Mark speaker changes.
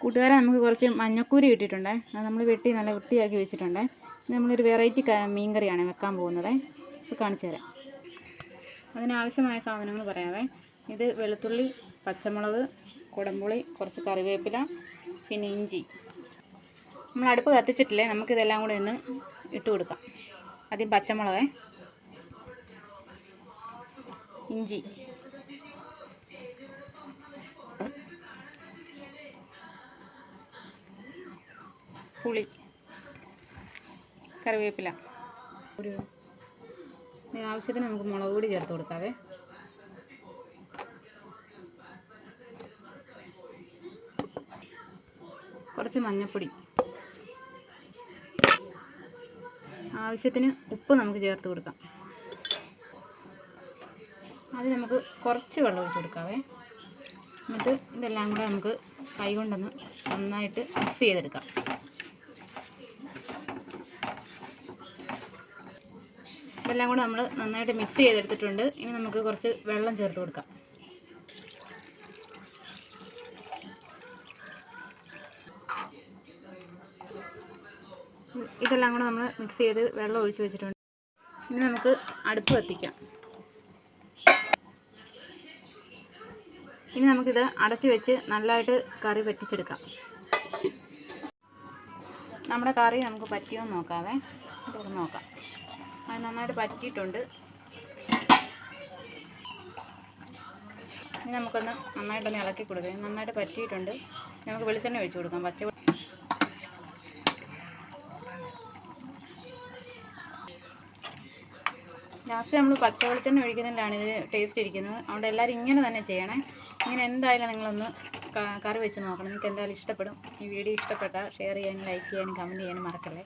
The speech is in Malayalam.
Speaker 1: കൂട്ടുകാരെ നമുക്ക് കുറച്ച് മഞ്ഞക്കൂരി കിട്ടിയിട്ടുണ്ടേ. അത് നമ്മൾ വെട്ടി നല്ല വൃത്തിയാക്കി വെച്ചിട്ടുണ്ടേ. നമ്മളൊരു വെറൈറ്റി മീൻ കറിയാണ് വെക്കാൻ പോകുന്നത്. അപ്പോൾ കാണിച്ചു തരാം. അതിനാവശ്യമായ സാധനങ്ങൾ പറയാവേ. ഇത് വെളുത്തുള്ളി പച്ചമുളക് കുടംപുളി കുറച്ച് കറിവേപ്പില പിന്നെ ഇഞ്ചി. നമ്മൾ അടുപ്പ് കത്തിച്ചിട്ടില്ലേ? നമുക്കിതെല്ലാം കൂടി ഒന്ന് ഇട്ട് കൊടുക്കാം. ആദ്യം പച്ചമുളകേ. ഇഞ്ചി. പുളി കറിവേപ്പില. ഒരു ആവശ്യത്തിന് നമുക്ക് മുളക് പൊടി ചേർത്ത് കൊടുക്കാവേ. കുറച്ച് മഞ്ഞൾപ്പൊടി ആവശ്യത്തിന് ഉപ്പ് നമുക്ക് ചേർത്ത് കൊടുക്കാം. അത് നമുക്ക് കുറച്ച് വെള്ളം ഒഴിച്ച് കൊടുക്കാവേ. എന്നിട്ട് ഇതെല്ലാം കൂടെ നമുക്ക് കൈ കൊണ്ടൊന്ന് നന്നായിട്ട് മിക്സ് ചെയ്തെടുക്കാം. ഇതെല്ലാം കൂടെ നമ്മൾ നന്നായിട്ട് മിക്സ് ചെയ്തെടുത്തിട്ടുണ്ട്. ഇനി നമുക്ക് കുറച്ച് വെള്ളം ചേർത്ത് കൊടുക്കാം. ഇതെല്ലാം കൂടെ നമ്മൾ മിക്സ് ചെയ്ത് വെള്ളം ഒഴിച്ച് വെച്ചിട്ടുണ്ട്. ഇനി നമുക്ക് അടുപ്പ് കത്തിക്കാം. ഇനി നമുക്കിത് അടച്ച് വെച്ച് നല്ലതായിട്ട് കറി പറ്റിച്ചെടുക്കാം. നമ്മുടെ കറി നമുക്ക് പറ്റിയോ നോക്കാവേ. നോക്കാം. അത് നന്നായിട്ട് പറ്റിയിട്ടുണ്ട്. ഇനി നമുക്കൊന്ന് നന്നായിട്ടൊന്ന് ഇളക്കി കൊടുക്കാം. നന്നായിട്ട് പറ്റിയിട്ടുണ്ട്. നമുക്ക് വെളിച്ചെണ്ണ ഒഴിച്ചു കൊടുക്കാം. പച്ച ലാസ്റ്റ് നമ്മൾ പച്ച വെളിച്ചെണ്ണ ഒഴിക്കുന്നതിലാണ് ഇത് ടേസ്റ്റ് ഇരിക്കുന്നത്. അതുകൊണ്ട് എല്ലാവരും ഇങ്ങനെ തന്നെ ചെയ്യണേ. ഇങ്ങനെ എന്തായാലും നിങ്ങളൊന്ന് കറി വെച്ച് നോക്കണം. നിങ്ങൾക്ക് എന്തായാലും ഇഷ്ടപ്പെടും. ഈ വീഡിയോ ഇഷ്ടപ്പെട്ടാൽ ഷെയർ ചെയ്യാനും ലൈക്ക് ചെയ്യാനും കമന്റ് ചെയ്യാനും മറക്കല്ലേ.